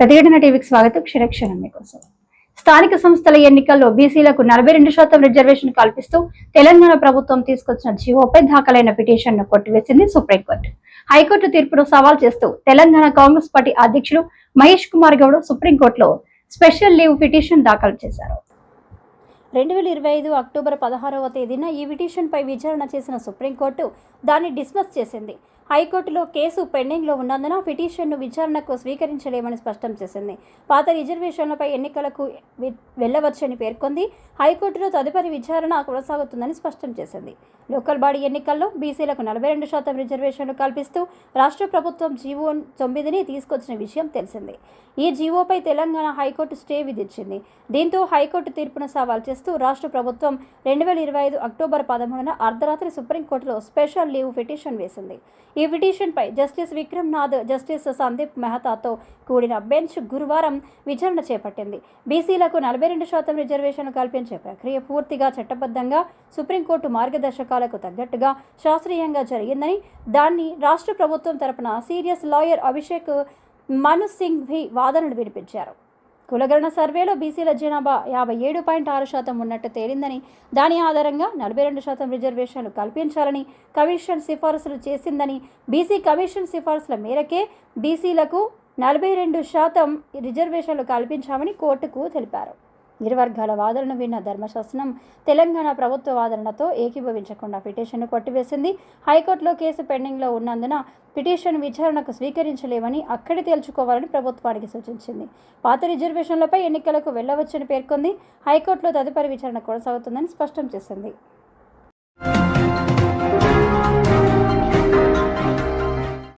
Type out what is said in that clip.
ప్రతిఘటన టీవీకి స్వాగతం. క్షణక్షణం మీకోసం. స్థానిక సంస్థల ఎన్నికల్లో బీసీలకు నలభై రెండు శాతం రిజర్వేషన్ కల్పిస్తూ తెలంగాణ ప్రభుత్వం తీసుకొచ్చిన జీవోపై దాఖలైన పిటిషన్ను కొట్టివేసింది సుప్రీంకోర్టు. హైకోర్టు తీర్పును సవాల్ చేస్తూ తెలంగాణ కాంగ్రెస్ పార్టీ అధ్యక్షులు మహేష్ కుమార్ గౌడ్ సుప్రీంకోర్టులో స్పెషల్ లీవ్ పిటిషన్ దాఖలు చేశారు. రెండు వేల ఇరవై ఐదు అక్టోబర్ పదహారవ తేదీన ఈ పిటిషన్పై విచారణ చేసిన సుప్రీంకోర్టు దాన్ని డిస్మిస్ చేసింది. హైకోర్టులో కేసు పెండింగ్లో ఉన్నందున పిటిషన్ను విచారణకు స్వీకరించలేమని స్పష్టం చేసింది. పాత రిజర్వేషన్లపై ఎన్నికలకు వెళ్ళవచ్చని వెళ్ళవచ్చని పేర్కొంది. హైకోర్టులో తదుపరి విచారణ కొనసాగుతుందని స్పష్టం చేసింది. లోకల్ బాడీ ఎన్నికల్లో బీసీలకు నలభై రెండు శాతం రిజర్వేషన్లు కల్పిస్తూ రాష్ట్ర ప్రభుత్వం జీవో తొమ్మిదిని తీసుకొచ్చిన విషయం తెలిసింది. ఈ జీవోపై తెలంగాణ హైకోర్టు స్టే విధించింది. దీంతో హైకోర్టు తీర్పును సవాల్ చేస్తూ రాష్ట్ర ప్రభుత్వం రెండు వేల ఇరవై ఐదు అక్టోబర్ పదమూడున అర్ధరాత్రి సుప్రీంకోర్టులో స్పెషల్ లీవ్ పిటిషన్ వేసింది. ఈ పిటిషన్పై జస్టిస్ విక్రమ్ నాథ్ జస్టిస్ సందీప్ మెహతాతో కూడిన బెంచ్ గురువారం విచారణ చేపట్టింది. బీసీలకు నలభై రెండు శాతం రిజర్వేషన్ కల్పించే ప్రక్రియ పూర్తిగా చట్టబద్ధంగా సుప్రీంకోర్టు మార్గదర్శకాలకు తగ్గట్టుగా శాస్త్రీయంగా జరిగిందని దాన్ని రాష్ట్ర ప్రభుత్వం తరపున సీరియస్ లాయర్ అభిషేక్ మను సింఘ్వి వాదనలు వినిపించారు. కులగణన సర్వేలో బీసీల జనాభా యాభై ఏడు పాయింట్ ఆరు శాతం ఉన్నట్టు తేలిందని దాని ఆధారంగా నలభై రెండు శాతం రిజర్వేషన్లు కల్పించాలని కమిషన్ సిఫార్సులు చేసిందని బీసీ కమిషన్ సిఫార్సుల మేరకే బీసీలకు నలభై రెండు శాతం రిజర్వేషన్లు కల్పించామని కోర్టుకు తెలిపారు. ఇరు వాదనను విన్న ధర్మశాసనం తెలంగాణ ప్రభుత్వ వాదనతో ఏకీభవించకుండా పిటిషన్ను కొట్టివేసింది. హైకోర్టులో కేసు పెండింగ్లో ఉన్నందున పిటిషన్ విచారణకు స్వీకరించలేమని అక్కడే తేల్చుకోవాలని ప్రభుత్వానికి సూచించింది. పాత రిజర్వేషన్లపై ఎన్నికలకు వెళ్ళవచ్చని పేర్కొంది. హైకోర్టులో తదుపరి విచారణ కొనసాగుతుందని స్పష్టం చేసింది.